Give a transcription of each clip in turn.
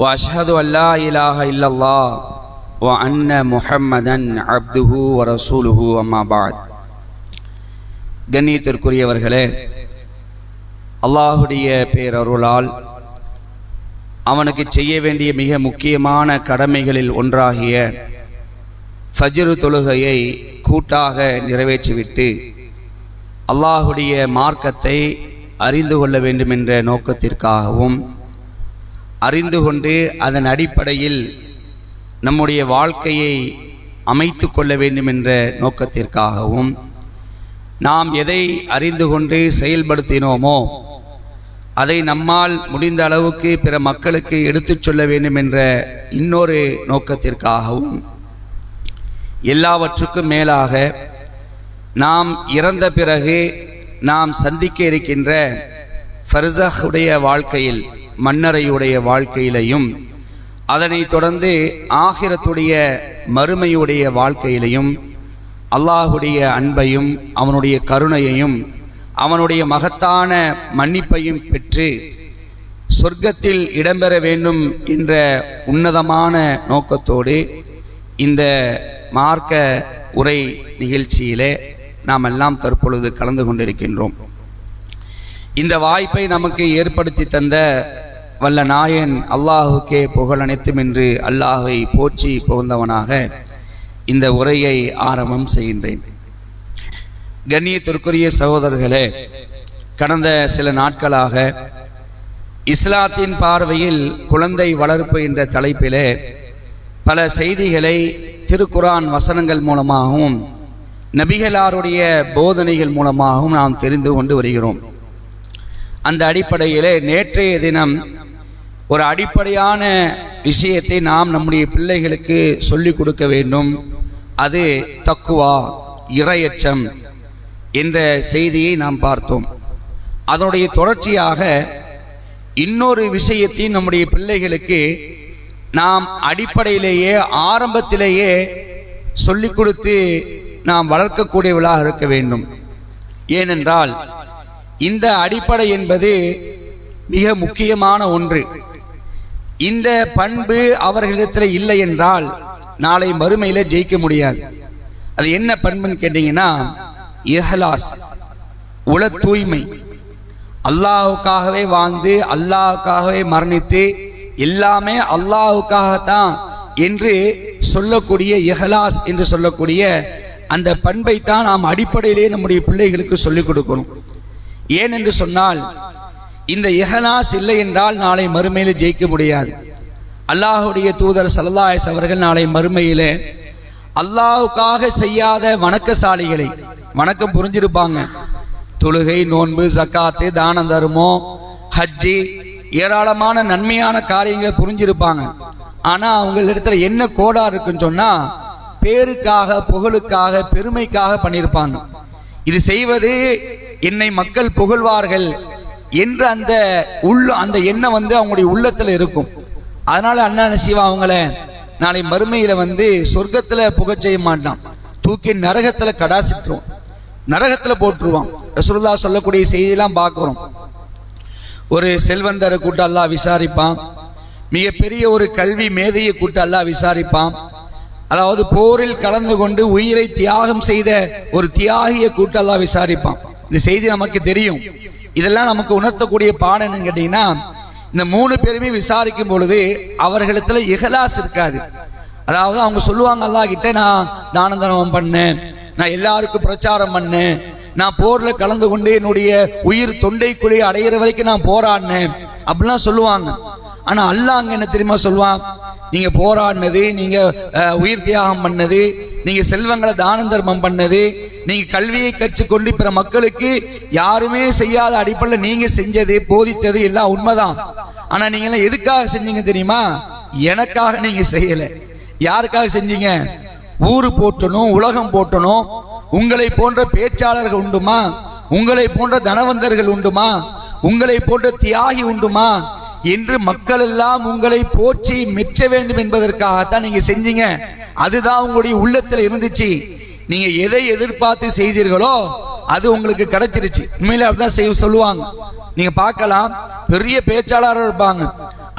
واشهد ان لا اله الا الله وان محمدا عبده ورسوله اما بعد கண்ணியத்திற்குரியவர்களே அல்லாஹுடைய பேரருளால் அவனுக்கு செய்ய வேண்டிய மிக முக்கியமான கடமைகளில் ஒன்றாகிய ஃபஜ்ரு தொழுகையை கூட்டாக நிறைவேற்றிவிட்டு அல்லாஹுடைய மார்க்கத்தை அறிந்து கொள்ள வேண்டும் என்ற நோக்கத்திற்காகவும் அறிந்து கொண்டு அதன் அடிப்படையில் நம்முடைய வாழ்க்கையை அமைத்து கொள்ள வேண்டும் என்ற நோக்கத்திற்காகவும் நாம் எதை அறிந்து கொண்டு செயல்படுத்தினோமோ அதை நம்மால் முடிந்த அளவுக்கு பிற மக்களுக்கு எடுத்துச் சொல்ல வேண்டும் என்ற இன்னொரு நோக்கத்திற்காகவும் எல்லாவற்றுக்கும் மேலாக நாம் இறந்த பிறகு நாம் சந்திக்க இருக்கின்ற ஃபர்சஹுடைய வாழ்க்கையில் மன்னரையுடைய வாழ்க்கையிலையும் அதனைத் தொடர்ந்து ஆகிரத்துடைய மறுமையுடைய வாழ்க்கையிலையும் அல்லாஹுடைய அன்பையும் அவனுடைய கருணையையும் அவனுடைய மகத்தான மன்னிப்பையும் பெற்று சொர்க்கத்தில் இடம்பெற வேண்டும் என்ற உன்னதமான நோக்கத்தோடு இந்த மார்க்க உரை நிகழ்ச்சியிலே நாம் எல்லாம் தற்பொழுது கலந்து கொண்டிருக்கின்றோம். இந்த வாய்ப்பை நமக்கு ஏற்படுத்தி தந்த வல்ல நாயன் அல்லாஹுக்கே புகழனைத்தும் என்று அல்லாஹை போற்றி புகழ்ந்தவனாக இந்த உரையை ஆரம்பம் செய்கின்றேன். கண்ணியத்திற்குரிய சகோதரர்களே கடந்த சில நாட்களாக இஸ்லாத்தின் பார்வையில் குழந்தை வளர்ப்பு என்ற தலைப்பிலே பல செய்திகளை திருக்குரான் வசனங்கள் மூலமாகவும் நபிகளாருடைய போதனைகள் மூலமாகவும் நாம் தெரிந்து கொண்டு வருகிறோம். அந்த அடிப்படையிலே நேற்றைய தினம் ஒரு அடிப்படையான விஷயத்தை நாம் நம்முடைய பிள்ளைகளுக்கு சொல்லிக் கொடுக்க வேண்டும். அது தக்குவா இரையச்சம் என்ற செய்தியை நாம் பார்த்தோம். அதனுடைய தொடர்ச்சியாக இன்னொரு விஷயத்தை நம்முடைய பிள்ளைகளுக்கு நாம் அடிப்படையிலேயே ஆரம்பத்திலேயே சொல்லிக் கொடுத்து நாம் வளர்க்கக்கூடியவளாக இருக்க வேண்டும். ஏனென்றால் இந்த அடிப்படை என்பது மிக முக்கியமான ஒன்று. இந்த பண்பு அவர்களிடத்தில் இல்லை என்றால் நாளை மறுமையில் ஜெயிக்க முடியாது. அது என்ன பண்புன்னு கேட்டீங்கன்னா இஹலாஸ் உல தூய்மை அல்லாஹுக்காகவே வாழ்ந்து அல்லாஹுக்காகவே மரணித்து எல்லாமே அல்லாஹுக்காகத்தான் என்று சொல்லக்கூடிய இஹலாஸ் என்று சொல்லக்கூடிய அந்த பண்பை தான் நாம் அடிப்படையிலே நம்முடைய பிள்ளைகளுக்கு சொல்லிக் கொடுக்கணும். ஏன் என்று சொன்னால் இந்த இஹலாஸ் இல்லை என்றால் நாளை மறுமையில் ஜெயிக்க முடியாது. அல்லாஹுடைய தூதர் சல்லாஸ் அவர்கள் நாளை மறுமையில் அல்லாஹுக்காக செய்யாத வணக்கசாலிகளை வணக்கம் புரிஞ்சிருப்பாங்க. தொழுகை நோன்பு ஜக்காத்து தான தர்மம் ஹஜ்ஜி ஏராளமான நன்மையான காரியங்களை புரிஞ்சிருப்பாங்க. ஆனால் அவங்களிடத்துல என்ன கோடா இருக்குன்னு சொன்னால் பேருக்காக புகழுக்காக பெருமைக்காக பண்ணியிருப்பாங்க இது செய்வது என்னை மக்கள் புகழ்வார்கள் என்ற அந்த உள்ள அந்த எண்ணம் வந்து அவங்களுடைய உள்ளத்தில் இருக்கும். அதனால அண்ணா சிவா அவங்கள நாளை மறுமையில் வந்து சொர்க்கத்தில் புகை செய்ய மாட்டான். தூக்கி நரகத்தில் கடாசிட்டுருவோம் நரகத்தில் போட்டுருவான். ரசூலுல்லா சொல்லக்கூடிய செய்தியெல்லாம் பார்க்குறோம். ஒரு செல்வந்தரை கூட்ட அல்லாஹ் விசாரிப்பான். மிகப்பெரிய ஒரு கல்வி மேதையை கூட்ட அல்லாஹ் விசாரிப்பான். அதாவது போரில் கலந்து கொண்டு உயிரை தியாகம் செய்த ஒரு தியாகியை கூட்ட விசாரிப்பான். இந்த செய்தி நமக்கு தெரியும். இதெல்லாம் நமக்கு உணர்த்தக்கூடிய பாடம் என்னன்னு கேட்டீங்கன்னா இந்த மூணு பேருமே விசாரிக்கும் பொழுது அவர்களிடத்துல இகலாஸ் இருக்காது. அதாவது அவங்க சொல்லுவாங்க அல்லா கிட்ட நான் தான தர்மம் பண்ணேன் நான் எல்லாருக்கும் பிரச்சாரம் பண்ணேன் நான் போர்ல கலந்து கொண்டு என்னுடைய உயிர் தொண்டைக்குழி அடையிற வரைக்கும் நான் போராடினேன் அப்படிலாம் சொல்லுவாங்க. ஆனா அல்லாஹ் அங்க என்ன தெரியுமா சொல்லுவான்? நீங்க போராடினது நீங்க உயிர் தியாகம் பண்ணது நீங்க செல்வங்களை தான தர்மம் பண்ணது நீங்க கல்வியை கற்றுக்கொண்டு பிற மக்களுக்கு யாருமே செய்யாத அடிப்படையில் நீங்க செஞ்சது போதித்தது எல்லாம் உண்மைதான். ஆனா நீங்க எல்லாம் எதுக்காக செஞ்சீங்க தெரியுமா? எனக்காக நீங்க செய்யல. யாருக்காக செஞ்சீங்க? ஊரு போற்றணும் உலகம் போற்றணும். உங்களை போன்ற பேச்சாளர்கள் உண்டுமா? உங்களை போன்ற தனவந்தர்கள் உண்டுமா? உங்களை போன்ற தியாகி உண்டுமா? என்று மக்கள் எல்லாம் உங்களை போற்றி மெச்ச வேண்டும் என்பதற்காகத்தான் நீங்க செஞ்சீங்க. அதுதான் உங்களுடைய உள்ளத்துல இருந்துச்சு. நீங்க எதை எதிர்பார்த்து செய்தீர்களோ அது உங்களுக்கு கிடைச்சிருச்சு. உண்மையில அப்படிதான் செய்ய சொல்லுவாங்க. நீங்க பார்க்கலாம் பெரிய பேச்சாளராக இருப்பாங்க.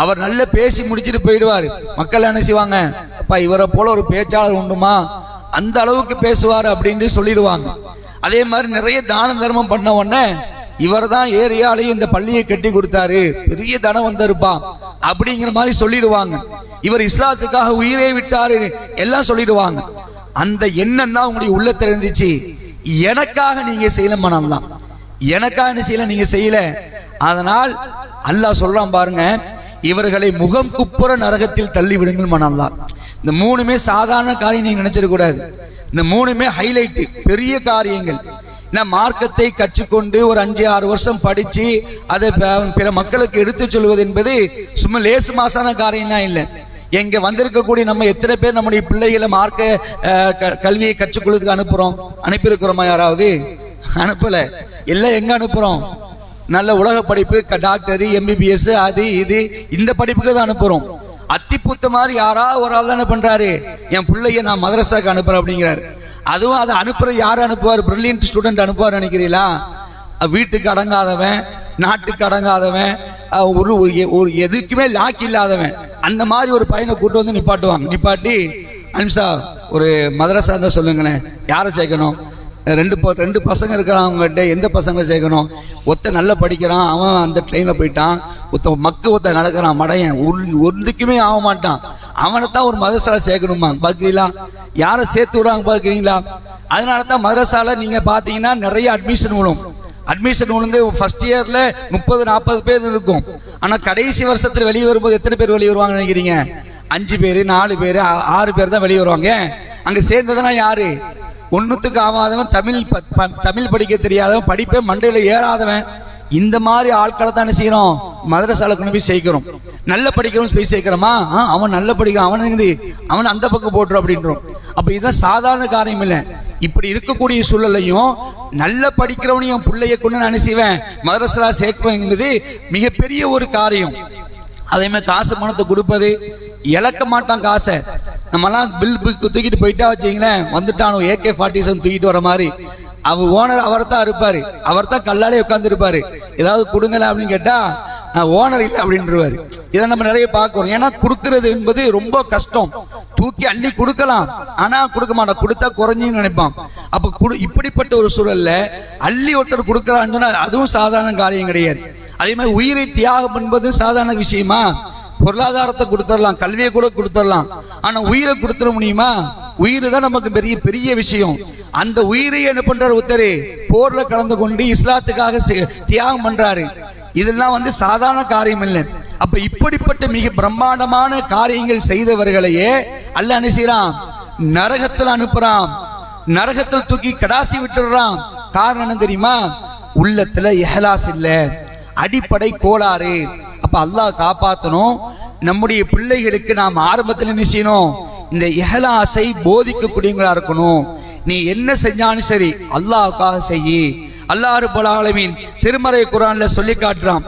அவர் நல்ல பேசி முடிச்சிட்டு போயிடுவார். மக்கள் என்ன செய்வாங்க? அப்பா இவரை போல ஒரு பேச்சாளர் உண்டுமா? அந்த அளவுக்கு பேசுவார் அப்படின்னு சொல்லிடுவாங்க. அதே மாதிரி நிறைய தான தர்மம் பண்ண உடனே இவர் தான் ஏரியாலையும் இந்த பள்ளியை கட்டி கொடுத்தாரு. பெரிய தனம் வந்திருப்பா அப்படிங்கிற மாதிரி சொல்லிடுவாங்க. இவர் இஸ்லாத்துக்காக உயிரை விட்டாரு. எல்லாம் சொல்லிடுவாங்க. அந்த எண்ணம் தான் உங்களுடைய உள்ளத்தில் இருந்துச்சு. எனக்காக நீங்க செய்யல மனம் தான் எனக்காக என்ன செய்யல நீங்க செய்யல. அதனால் அல்லாஹ் சொல்றான் பாருங்க இவர்களை முகம் குப்புற நரகத்தில் தள்ளி விடுங்கள் மனம் தான் இந்த மூணுமே சாதாரண காரியம் நீங்க நினைச்சிடக்கூடாது இந்த மூணுமே ஹைலைட் பெரிய காரியங்கள். ஏன்னா மார்க்கத்தை கற்றுக்கொண்டு ஒரு அஞ்சு ஆறு வருஷம் படித்து அதை ப- பிற மக்களுக்கு எடுத்து சொல்வது என்பது சும்மா லேசு மாசான காரியம்லாம் இல்லை. எங்க வந்திருக்கக்கூடிய நம்ம எத்தனை பேர் நம்முடைய பிள்ளைகளை மார்க்க க- கல்வியை கற்றுக்கொள்வதுக்கு அனுப்புறோம்? அனுப்பியிருக்கிறோமா யாராவது? அனுப்பல. எல்லாம் எங்க அனுப்புறோம்? நல்ல உலக படிப்பு டாக்டர் எம்பிபிஎஸ் அது இது இந்த படிப்புக்கு தான் அனுப்புறோம். அத்திப்பூத்த மாதிரி யாராவது ஒரு ஆள் தானே என்ன பண்றாரு. என் பிள்ளைய நான் மதரசாக்கு அனுப்புறேன் அப்படிங்கிறாரு. அதுவும் அதை அனுப்புறது யார் அனுப்புவார்? பிரில்லியன்ட் ஸ்டூடெண்ட் அனுப்புவார் நினைக்கிறீங்களா? வீட்டுக்கு அடங்காதவன் நாட்டுக்கு அடங்காதவன் ஒரு ஒரு- ஒரு எதுக்குமே லாக் இல்லாதவன். அந்த மாதிரி ஒரு பையனை கூட்டு வந்து நிப்பாட்டுவாங்க. நிப்பாட்டி அனுஷா ஒரு மதரசா தான் சொல்லுங்களேன். யாரை சேர்க்கணும்? ரெண்டு ப- ரெண்டு பசங்க இருக்கிறான் அவங்ககிட்ட எந்த பசங்க சேர்க்கணும்? ஒத்த நல்லா படிக்கிறான் அவன் அந்த ட்ரெயினில் போயிட்டான். ஒத்த மக்கு ஒத்த நடக்கிறான் மடையன். ஒரு ஒன்றுக்குமே ஆக மாட்டான். அவனை தான் ஒரு மதரசால சேர்க்கணுமா? பார்க்குறீங்களா? யாரை சேர்த்து விடுறாங்க பார்க்குறீங்களா? அதனால தான் மதரசால நீங்கள் பார்த்தீங்கன்னா நிறைய அட்மிஷன் விழும். அட்மிஷன் விழுந்து ஃபர்ஸ்ட் இயர்ல முப்பது நாற்பது பேர் இருக்கும். ஆனால் கடைசி வருஷத்தில் வெளியே வரும்போது எத்தனை பேர் வெளியே வருவாங்கன்னு நினைக்கிறீங்க? அஞ்சு பேர் நாலு பேர் ஆறு பேர் தான் வெளியே வருவாங்க. அங்கே சேர்ந்ததுன்னா யாரு? ஒன்றுத்துக்கு ஆகாதவன் தமிழ் ப- தமிழ் படிக்க தெரியாதவன் படிப்பே மண்டையில் ஏறாதவன். இந்த மாதிரி ஆட்களை தான் என்ன செய்யறோம்? மதரசால கொண்டு போய் சேர்க்கிறோம். நல்ல படிக்கிறவன் போய் சேர்க்கிறோமா? ஆ, அவன் நல்ல படிக்கிறான். அவன் இருக்குது அவன் அந்த பக்கம் போட்டுரும் அப்படின்றோம். அப்போ இதுதான் சாதாரண காரியம் இல்லை. இப்படி இருக்கக்கூடிய சூழலையும் நல்ல படிக்கிறவனையும் பிள்ளைய கொண்டு நான் செய்வேன்? மதரசா சேர்ப்பேன் என்பது மிகப்பெரிய ஒரு காரியம். அதே மாதிரி காசு பணத்தை கொடுப்பது இழக்க மாட்டான் காசை. நம்மலாம் பில் தூக்கிட்டு போயிட்டா வச்சிங்களேன் வந்துட்டானோ ஏகே ஃபார்ட்டி செவன் தூக்கிட்டு வர மாதிரி. அவர் ஓனர் அவர் தான் இருப்பார். அவர் தான் கல்லாலே உட்காந்துருப்பார் ஏதாவது கொடுங்களேன் அப்படின்னு கேட்டால் நான் ஓனர் இல்லை அப்படின்றவார். இதை நம்ம நிறைய பார்க்குறோம். ஏன்னா கொடுக்கறது என்பது ரொம்ப கஷ்டம். தூக்கி அள்ளி கொடுக்கலாம். ஆனா கொடுக்க மாட்டான். கொடுத்தா குறைஞ்சுன்னு நினைப்பான். அப்ப குடு இப்படிப்பட்ட ஒரு சூழல்ல அள்ளி ஒருத்தர் கொடுக்கறான்னு சொன்னா அதுவும் சாதாரண காரியம் கிடையாது. அதே மாதிரி உயிரை தியாகம் என்பது சாதாரண விஷயமா? பொருளாதாரத்தை கொடுத்துடலாம். கல்வியை கூட கொடுத்துடலாம். ஆனா உயிரை கொடுத்துட முடியுமா? உயிர் தான் நமக்கு பெரிய பெரிய விஷயம். அந்த உயிரை என்ன பண்றாரு ஒருத்தர்? போர்ல கலந்து கொண்டு இஸ்லாத்துக்காக செ- தியாகம் பண்றாரு. இதெல்லாம் வந்து சாதாரண காரியம் இல்லை. அப்ப இப்படிப்பட்ட மிக பிரம்மாண்டமான காரியங்கள் செய்தவர்களையே அல்ல என்ன செய்யறான் நரகத்தில் அனுப்புறான். நரகத்தில் தூக்கி கடாசி விட்டுடுறான் காரணம் என்ன தெரியுமா? உள்ளத்துல எஹலாஸ் இல்ல. அடிப்படை கோளாறு. அப்ப அல்லாஹ் காப்பாத்தணும். நம்முடைய பிள்ளைகளுக்கு நாம் ஆரம்பத்தில் என்ன செய்யணும்? இந்த இஹலாஸை போதிக்கக்கூடியவங்களா இருக்கணும். நீ என்ன செஞ்சாலும் சரி அல்லாவுக்காக செய்யி. அல்லாறு பலாலமீன் ஆலமீன் திருமறை குரான்ல சொல்லி காட்டுறான்.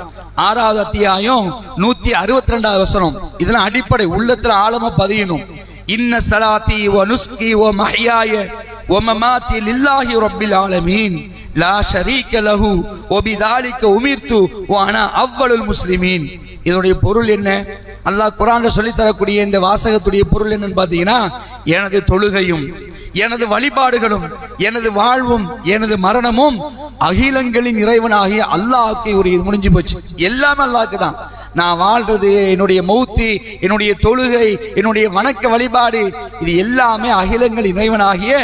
ஆறாவது அத்தியாயம் நூத்தி அறுபத்தி ரெண்டாவது வசனம். இதெல்லாம் அடிப்படை உள்ளத்துல ஆழமா பதியணும். இன்ன சலாத்தி ஓ நுஸ்கி ஓ மஹியாய வ மமாத்தி லில்லாஹி ரப்பில் ஆலமீன். லா ஷரீக்க லஹு வ பிதாலிக உமிர்த்து வ அனா அவ்வளுல் முஸ்லிமீன். இதனுடைய பொருள் என்ன? அல்லாஹ் குரான்ல சொல்லித்தரக்கூடிய இந்த வாசகத்துடைய பொருள் என்னன்னு பார்த்தீங்கன்னா எனது தொழுகையும் எனது வழிபாடுகளும் எனது வாழ்வும் எனது மரணமும் அகிலங்களின் இறைவனாகிய அல்லாஹ்க்கு ஒரு இது முடிஞ்சு போச்சு. எல்லாமே அல்லாஹ்க்கு தான். நான் வாழ்றது என்னுடைய மௌத்தி என்னுடைய தொழுகை என்னுடைய வணக்க வழிபாடு இது எல்லாமே அகிலங்கள் இறைவனாகிய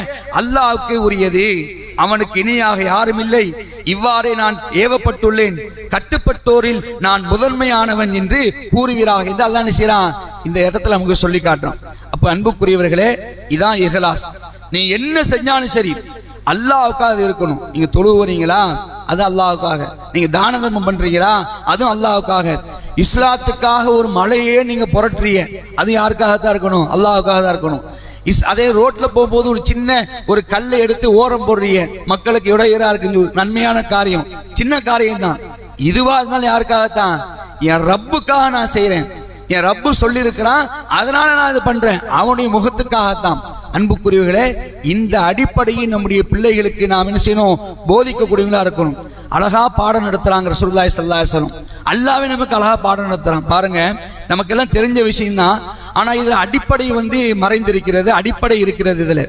அல்லாஹ்வுக்கு உரியது. அவனுக்கு இணையாக யாரும் இல்லை இவ்வாறே நான் ஏவப்பட்டுள்ளேன். கட்டுப்பட்டோரில் நான் முதன்மையானவன் என்று கூறுகிறார் என்று அல்லா நினைச்சான் இந்த இடத்துல நமக்கு சொல்லி காட்டுறான். அப்ப அன்புக்குரியவர்களே இதான் இஹலாஸ். நீ என்ன செஞ்சாலும் சரி அல்லாவுக்காக அது இருக்கணும். நீங்க தொழுவுறீங்களா அது அல்லாவுக்காக. நீங்க தான தர்மம் பண்றீங்களா? அதுவும் அல்லாவுக்காக. இஸ்லாத்துக்காக ஒரு மலையே நீங்க புரட்டுறிய அது யாருக்காகத்தான் இருக்கணும்? அல்லாவுக்காக தான் இருக்கணும். இஸ் அதே ரோட்ல போகும்போது ஒரு சின்ன ஒரு கல்லை எடுத்து ஓரம் போடுறீங்க. மக்களுக்கு இடையரா இருக்கு நன்மையான காரியம். சின்ன காரியம் தான் இதுவா இருந்தாலும் யாருக்காகத்தான்? என் ரப்புக்காக நான் செய்யறேன் என் ரப்பு சொல்லியிருக்கிறான். அதனால நான் இது பண்றேன். அவனுடைய முகத்துக்காகத்தான். அன்புக்குரியவர்களே இந்த அடிப்படையை நம்முடைய பிள்ளைகளுக்கு நாம் என்ன செய்யணும்? போதிக்கக்கூடியவங்களா இருக்கணும். அழகா பாடம் நடத்துறாங்க ரசூலுல்லாஹி ஸல்லல்லாஹு அல்லாவே நமக்கு அழகாக பாடம் நடத்துகிறான் பாருங்க நமக்கெல்லாம் தெரிஞ்ச விஷயம்தான். ஆனால் இதில் அடிப்படை வந்து மறைந்திருக்கிறது அடிப்படை இருக்கிறது இதில்.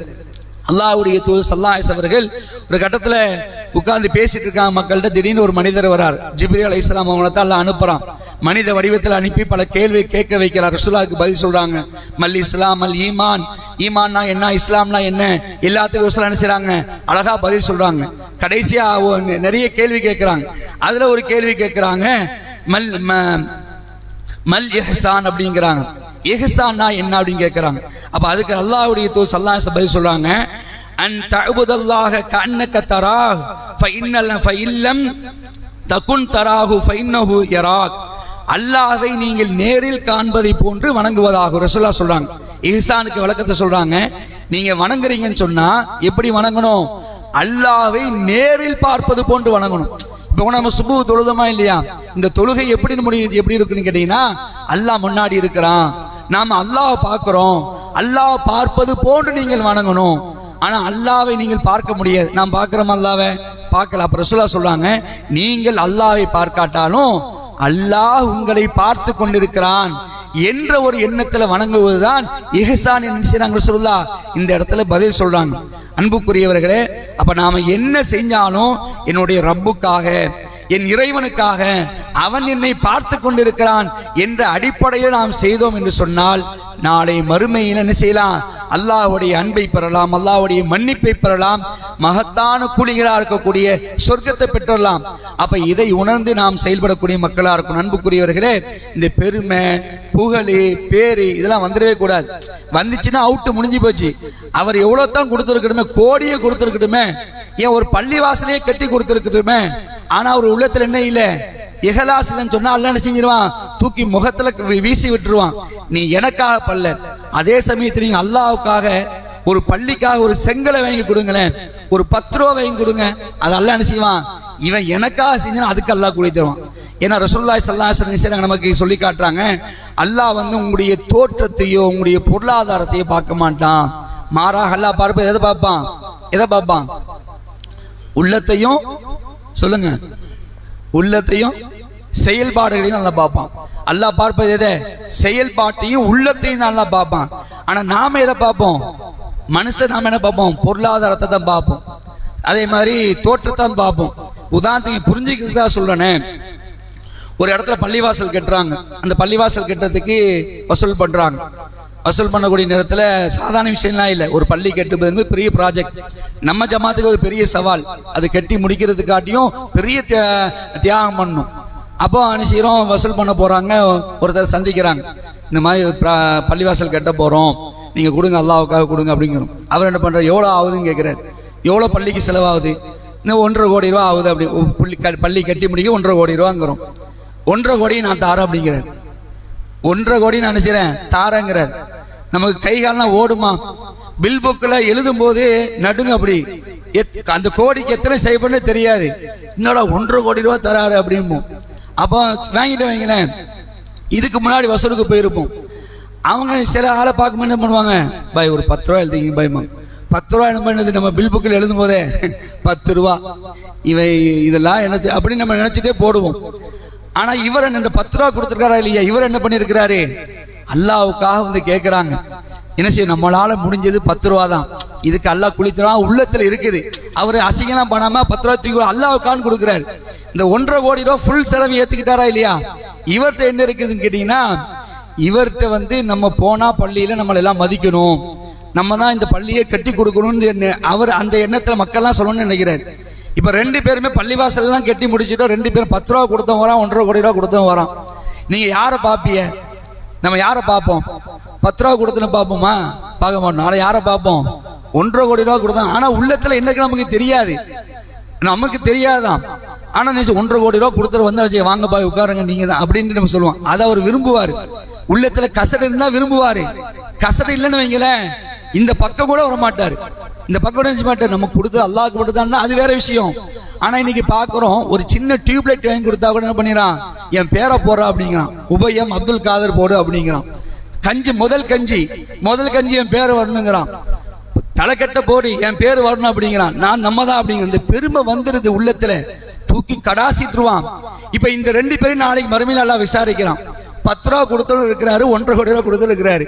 அல்லாஹுடைய தூது சல்லாஹ் அவர்கள் ஒரு கட்டத்தில் உட்கார்ந்து பேசிட்டு இருக்காங்க மக்கள்கிட்ட. திடீர்னு ஒரு மனிதர் வரார். ஜிப்ரி அலி இஸ்லாம் அவங்கள தான் அனுப்புறான். மனித வடிவத்தில் அனுப்பி பல கேள்வி கேட்க வைக்கிறார். ரசுல்லாவுக்கு பதில் சொல்றாங்க. மல் இஸ்லாம் அல் ஈமான். ஈமான்னா என்ன இஸ்லாம்னா என்ன? எல்லாத்துக்கும் ரசுல்லா என்ன அழகா பதில் சொல்றாங்க. கடைசியா நிறைய கேள்வி கேட்கிறாங்க அதுல ஒரு கேள்வி கேட்கிறாங்க மல் ம- மல் எஹசான் அப்படிங்கிறாங்க. எஹசான்னா என்ன அப்படின்னு கேட்குறாங்க அப்போ அதுக்கு அல்லாவுடைய தூ சல்லா பதில் சொல்றாங்க. அன் தஅபுதல்லாஹ கஅன்னக தரா ஃபைன்னல் ஃபைல்லம் தகுன் தராகு ஃபைன்னஹு யராக். அல்லாஹை நீங்கள் நேரில் காண்பதை போன்று வணங்குவதாகும் ரசுல்லா சொல்றாங்க. இஹசானுக்கு விளக்கத்தை சொல்றாங்க. நீங்க வணங்குறீங்கன்னு சொன்னா எப்படி வணங்கணும்? அல்லாவை நேரில் பார்ப்பது போன்று வணங்கணும். இப்போ நம்ம சுபு தொழுதமா இல்லையா? இந்த தொழுகை எப்படி முடியும் எப்படி இருக்குன்னு கேட்டீங்கன்னா அல்லாஹ் முன்னாடி இருக்கிறான். நாம் அல்லாவை பார்க்குறோம். அல்லாஹ் பார்ப்பது போன்று நீங்கள் வணங்கணும். ஆனால் அல்லாவை நீங்கள் பார்க்க முடியாது. நாம் பார்க்குறோம் அல்லாவை பார்க்கல. அப்புறம் ரசூலா சொல்கிறாங்க நீங்கள் அல்லாவை பார்க்காட்டாலும் அல்லாஹ் உங்களை பார்த்து கொண்டிருக்கிறான் என்ற ஒரு எண்ணத்தில் வணங்குவதுதான் இஹசான் என்ன செய்றாங்க சொல்லா இந்த இடத்துல பதில் சொல்கிறாங்க அன்புக்குரியவர்களே அப்ப நாம என்ன செஞ்சாலும் என்னுடைய ரப்புக்காக என் இறைவனுக்காக அவன் என்னை பார்த்து கொண்டிருக்கிறான் என்ற அடிப்படையில் நாம் செய்தோம் என்று சொன்னால் நாளை மறுமையில் என்ன செய்யலாம்? அல்லாஹ்வுடைய அன்பை பெறலாம் அல்லாஹ்வுடைய மன்னிப்பை பெறலாம் மகத்தான கூலிகளாக இருக்கக்கூடிய சொர்க்கத்தை பெற்றலாம் அப்ப இதை உணர்ந்து நாம் செயல்படக்கூடிய மக்களா இருக்கும் அன்புக்குரியவர்களே இந்த பெருமை புகழ் பேரு இதெல்லாம் வந்துடவே கூடாது. வந்துச்சுன்னா அவுட்டு முடிஞ்சு போச்சு. அவர் எவ்வளவு தான் கொடுத்துருக்கணுமே கோடியே கொடுத்துருக்கணுமே ஏன் ஒரு பள்ளி வாசலையே கட்டி கொடுத்துருக்கணுமே ஆனா அவர் உள்ளத்துல என்ன இல்லை? இஹலாஸ் இல்லைன்னு சொன்னா அல்ல என்ன செஞ்சிருவான்? தூக்கி முகத்துல வீசி விட்டுருவான். நீ எனக்காக பல்ல. அதே சமயத்தில் நீங்க அல்லாஹ்வுக்காக ஒரு பள்ளிக்காக ஒரு செங்கலை வாங்கி கொடுங்களேன். ஒரு பத்து ரூபா வாங்கி கொடுங்க. அது அல்ல என்ன செய்வான்? இவன் எனக்காக செஞ்சான் அதுக்கு அல்லாஹ் கூலி தருவான். ஏன்னா ரசூலுல்லாஹி ஸல்லல்லாஹு நமக்கு சொல்லி காட்டுறாங்க அல்லாஹ் வந்து உங்களுடைய தோற்றத்தையோ உங்களுடைய பொருளாதாரத்தையோ பார்க்க மாட்டான். மாறாக அல்லா பார்ப்ப எதை பார்ப்பான்? எதை பார்ப்பான்? உள்ளத்தையும் சொல்லுங்க உள்ளத்தையும் செயல்பாடுகளையும் நல்லா பார்ப்பான். அல்லாஹ் பார்ப்பது எதை? செயல்பாட்டையும் உள்ளத்தையும் நல்லா பார்ப்பான். ஆனால் நாம் எதை பார்ப்போம்? மனுஷன் நாம் என்ன பார்ப்போம்? பொருளாதாரத்தை தான் பார்ப்போம். அதே மாதிரி தோற்றத்தான் பார்ப்போம். உதாரணத்துக்கு புரிஞ்சுக்கிறதா சொல்றேனே. ஒரு இடத்துல பள்ளிவாசல் கட்டுறாங்க. அந்த பள்ளிவாசல் கட்டுறதுக்கு வசூல் பண்ணுறாங்க வசூல் பண்ணக்கூடிய நேரத்தில் சாதாரண விஷயம்லாம் இல்லை. ஒரு பள்ளி கட்டுவது என்பது பெரிய ப்ராஜெக்ட் நம்ம ஜமாத்துக்கு ஒரு பெரிய சவால். அது கட்டி முடிக்கிறதுக்காட்டியும் பெரிய தியாகம் பண்ணணும். அப்போ அனுசீரம் வசூல் பண்ண போறாங்க. ஒருத்தர் சந்திக்கிறாங்க. இந்த மாதிரி பள்ளிவாசல் கட்ட போறோம். நீங்க கொடுங்க அல்லாவுக்காக கொடுங்க அப்படிங்கிறோம். அவர் என்ன பண்றாரு? எவ்வளோ ஆகுதுன்னு கேட்குறாரு எவ்வளோ பள்ளிக்கு செலவாகுது? இன்னும் ஒன்றரை கோடி ரூபா ஆகுது அப்படி. புள்ளி க- பள்ளி கட்டி முடிக்க ஒன்றரை கோடி ரூபாங்கிறோம். ஒன்றரை கோடி நான் தாரேன் அப்படிங்கிறார். ஒன்றரை கோடி நான் நினைச்சிறேன் தாரேங்கிறார். நமக்கு கை கால்லாம் ஓடுமா? பில் புக்கில் எழுதும் போது நடுங்க அப்படி. எத்- அந்த கோடிக்கு எத்தனை செய்யப்பண்ணு தெரியாது. என்னடா ஒன்றரை கோடி ரூபா தராரு அப்படிம்போம். அப்போ வாங்கிட்டு வைங்களேன். இதுக்கு முன்னாடி வசூலுக்கு போயிருப்போம். அவங்க சில ஆளை பார்க்கும்போது என்ன பண்ணுவாங்க? பாய் ஒரு பத்து ரூபா எழுதிங்க பயமா பத்து ரூபா என்ன பண்ணுது நம்ம பில் புக்கில் எழுதும் போதே பத்து ரூபா. இவை இதெல்லாம் என்ன அப்படின்னு நம்ம நினச்சிட்டே போடுவோம். ஆனால் இவர் என்ன இந்த பத்து ரூபா கொடுத்துருக்காரா இல்லையா? இவர் என்ன பண்ணியிருக்கிறாரு? அல்லாவுக்காக வந்து கேட்குறாங்க என்ன செய்யும் நம்மளால் முடிஞ்சது பத்து ரூபா தான். இதுக்கு அல்லாஹ் குளித்துறான் உள்ளத்தில் இருக்குது. அவர் அசிங்கலாம் பண்ணாமல் பத்து ரூபா தூக்கி அல்லாவுக்கான்னு கொடுக்குறாரு. இந்த ஒன்றரை கோடி ரூபா ஃபுல் செலவு ஏத்துக்கிட்டாரா இல்லையா? இவர்கிட்ட என்ன இருக்குதுன்னு கேட்டீங்கன்னா இவர்கிட்ட வந்து நம்ம போனா பள்ளியில நம்மளை எல்லாம் மதிக்கணும். நம்ம தான் இந்த பள்ளியை கட்டி கொடுக்கணும்னு அவர் அந்த எண்ணத்துல மக்கள்லாம் சொல்லணும்னு நினைக்கிறார். இப்ப ரெண்டு பேருமே பள்ளிவாசல் எல்லாம் கட்டி முடிச்சிட்டோம் ரெண்டு பேரும் பத்து ரூபா கொடுத்தோம் வரான் ஒன்றரை கோடி ரூபா கொடுத்தோம் வரான். நீங்க யாரை பாப்பிய? நம்ம யாரை பார்ப்போம் பத்து ரூபா கொடுத்துன்னு பார்ப்போமா பார்க்க மாட்டோம். நாளை யாரை பார்ப்போம் ஒன்றரை கோடி ரூபா கொடுத்தோம் ஆனா உள்ளத்துல என்னக்கு நமக்கு தெரியாது. நமக்கு தெரியாதான் ஆனா நினைச்சு ஒன்றரை கோடி ரூபா கொடுத்துரு வந்தா வச்சு வாங்க போய் உட்காருங்க நீங்க தான் அப்படின்னு நம்ம சொல்லுவோம். அதை அவர் விரும்புவாரு. உள்ளத்துல கசடு இருந்தா விரும்புவாரு. கசடு இல்லைன்னு வைங்களேன் இந்த பக்கம் கூட வர மாட்டாரு இந்த பக்கம் கூட நினைச்சு மாட்டாரு. நம்ம கொடுத்து அல்லாஹ்க்கு கொடுத்தான்னா அது வேற விஷயம். ஆனா இன்னைக்கு பாக்குறோம் ஒரு சின்ன டியூப்லைட் வாங்கி கொடுத்தா கூட என்ன பண்ணிடுறான்? என் பேரை போடுறா அப்படிங்கிறான். உபயம் அப்துல் காதர் போடு அப்படிங்கிறான். கஞ்சி முதல் கஞ்சி முதல் கஞ்சி என் பேர் வரணுங்கிறான். தலைக்கட்ட போடு என் பேர் வரணும் அப்படிங்கிறான். நான் நம்ம தான் அப்படிங்கிற இந்த பெருமை வந்துருது உள்ளத்துல. தூக்கி கடாசிட்டுருவான். இப்ப இந்த ரெண்டு பேரும் நாளைக்கு மறுமையில நல்லா விசாரிக்கிறான். பத்து ரூபா கொடுத்தவரும் இருக்கிறாரு ஒன்றரை கோடி ரூபா கொடுத்தவரும் இருக்கிறாரு.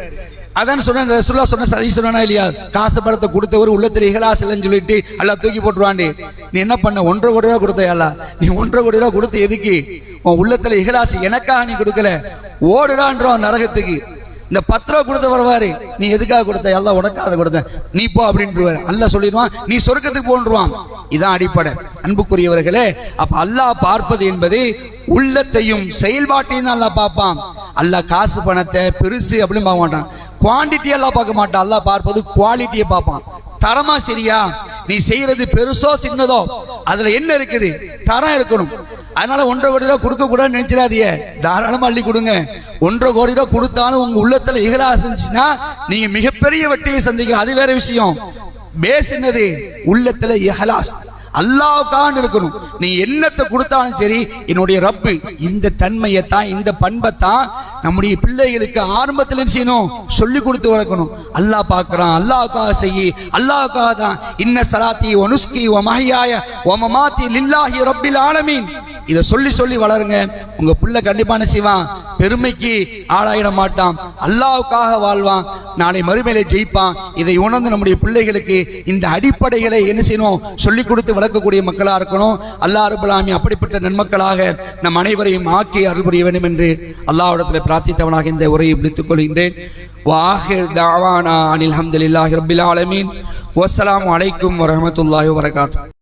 அதான் சொன்ன ரசுல்லா சொன்ன சதி சொன்னா இல்லையா? காசு படத்தை கொடுத்தவர் உள்ளத்துல இகலாஸ் இல்லைன்னு சொல்லிட்டு எல்லாம் தூக்கி போட்டுருவாண்டி நீ என்ன பண்ண? ஒன்றரை கோடி ரூபா கொடுத்தையல்ல நீ ஒன்றரை கோடி ரூபா கொடுத்து எதுக்கு? உன் உள்ளத்துல இகலாஸ் எனக்காக நீ கொடுக்கல. ஓடுறான்றோம் நரகத்துக்கு. இந்த பத்து ரூபா கொடுத்த வருவாரு நீ எதுக்காக கொடுத்த? எல்லாம் உனக்காக கொடுத்த. நீ போ அப்படின்றவாரு. அல்ல சொல்லிடுவான் நீ சொர்க்கத்துக்கு போன்றுவான். இதான் அடிப்படை. அன்புக்குரியவர்களே அப்ப அல்லாஹ் பார்ப்பது என்பது உள்ளத்தையும் செயல்பாட்டையும் தான் அல்லாஹ் பார்ப்பான். அல்லாஹ் காசு பணத்தை பெருசு அப்படின்னு பார்க்க மாட்டான். குவான்டிட்டி எல்லாம் பார்க்க மாட்டான். அல்லாஹ் பார்ப்பது குவாலிட்டியை பார்ப்பான். தரமா சரியா? நீ செய்யறது பெருசோ சின்னதோ? அதுல என்ன இருக்குது? தரம் இருக்கணும். அதனால ஒன்றரை கோடி ரூபா கொடுக்க கூடாதுன்னு நினைச்சிடாதீங்க. தாராளமா அள்ளி கொடுங்க. ஒன்றரை கோடி ரூபா கொடுத்தாலும் உங்க உள்ளத்துல இகலா இருந்துச்சுன்னா நீங்க மிகப்பெரிய வட்டியை சந்திக்கலாம். அது வேற விஷயம். பேஸ் என்னது? உள்ளத்துல இஹலாஸ் அல்லாவுக்கான் இருக்கணும். நீ என்னத்தை கொடுத்தாலும் சரி என்னுடைய ரப்பு இந்த தன்மையை தான் இந்த பண்பை தான் நம்முடைய பிள்ளைகளுக்கு ஆரம்பத்தில் என்ன செய்யணும்? சொல்லி கொடுத்து வளர்க்கணும். அல்லாஹ் பார்க்குறான் அல்லாஹ்க்காக செய்யி அல்லாஹ்க்காக தான். இன்ன சலாத்தி ஒனுஸ்கி ஒ மஹியாய ஒ மமாத்தி லில்லாஹி ரப்பில் ஆலமீன். இதை சொல்லி சொல்லி வளருங்க. உங்க பிள்ளை கண்டிப்பான செய்வான்? பெருமைக்கு ஆளாயிட மாட்டான். அல்லாவுக்காக வாழ்வான். நாளை மறுமையில ஜெயிப்பான். இதை உணர்ந்து நம்முடைய பிள்ளைகளுக்கு இந்த அடிப்படைகளை என்ன செய்யணும்? சொல்லி கொடுத்து வளர்க்கக்கூடிய மக்களா இருக்கணும். அல்லாஹ் ரபுல்லாமி அப்படிப்பட்ட நன்மக்களாக நம் அனைவரையும் ஆக்கி அருள் புரிய வேண்டும் என்று அல்லாவிடத்தில் பிரார்த்தித்தவனாக இந்த உரையை முடித்துக் கொள்கின்றேன். வாஹிர் தாவானா அனில் அஹமதுல்லாஹி ரபில் ஆலமீன். வஸ்ஸலாமு அலைக்கும் வரமத்துல்லாஹி வரகாத்து